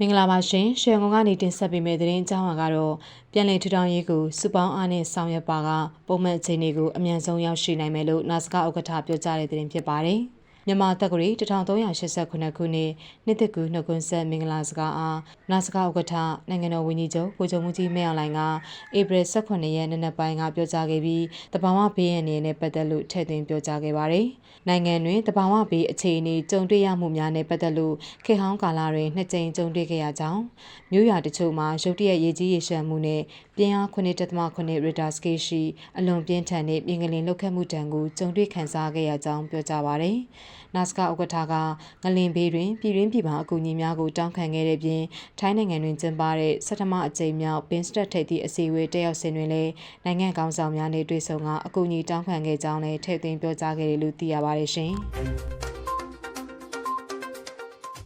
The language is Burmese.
မင်္ဂလာပါရှင်ရှယ်ကွန်ကနေတင်ဆက်ပေးမယ့်သတင်းအကြောင်းအရာကတော့ပြည်လည်ထူထောင်ရေးကိုစုပေါင်းအားနဲ့ဆောင်ရွက်ပါကပုံမှန်အခြေအနေကိုအမြန်ဆုံးရောက်ရှိနိုင်မယ်လို့နာစကဥက္ကဋ္ဌပြောကြားတဲ့သတင်းဖြစ်ပါတယ်။ မြန်မာတက္ကရီ1389ခုနှစ်နှစ်သက်ကူနှုတ်ခွန်းဆက်မင်္ဂလာစကားအားနာစကားဥက္ကဋ္ဌနိုင်ငံတော်ဝန်ကြီးချုပ်ကိုချုပ်မှုကြီးမဲအောင်လိုင်ကဧပြီ18ရက်နေ့နက်ပိုင်းကပြောကြားခဲ့ပြီးတဘာဝဘေးရန်နေနဲ့ပတ်သက်လို့ထည့်သွင်းပြောကြားခဲ့ပါတယ်။နိုင်ငံတွင်တဘာဝဘေးအခြေအနေကြုံတွေ့ရမှုများနဲ့ပတ်သက်လို့ခေဟောင်းကာလတွင်နှစ်ကြိမ်ကြုံတွေ့ခဲ့ရကြောင်းမြို့ရွာတချို့မှာရုတ်တရက်ရေကြီးရေရှမ်းမှုနဲ့ပြင်းအား9.9ရီတာစကေးရှိအလွန်ပြင်းထန်တဲ့ပြင်ကလေးလှုပ်ခတ်မှုတံကိုကြုံတွေ့ခံစားခဲ့ရကြောင်းပြောကြားပါတယ်။နာစကဥက္ကဋ္ဌကငလင်ဘေးတွင်ပြည်တွင်းပြည်ပအကူအညီများကိုတောင်းခံခဲ့တဲ့ပြင်ထိုင်းနိုင်ငံတွင်ကျင်းပတဲ့ဆထမအကြိမ်မြောက်ပင်စတက်ထိပ်သည့်အစည်းအဝေးတက်ရောက်စဉ်တွင်လည်းနိုင်ငံကောင်ဆောင်များနှင့်တွေ့ဆုံကအကူအညီတောင်းခံခဲ့ကြောင်းလည်းထည့်သွင်းပြောကြားခဲ့တယ်လို့သိရပါတယ်ရှင်။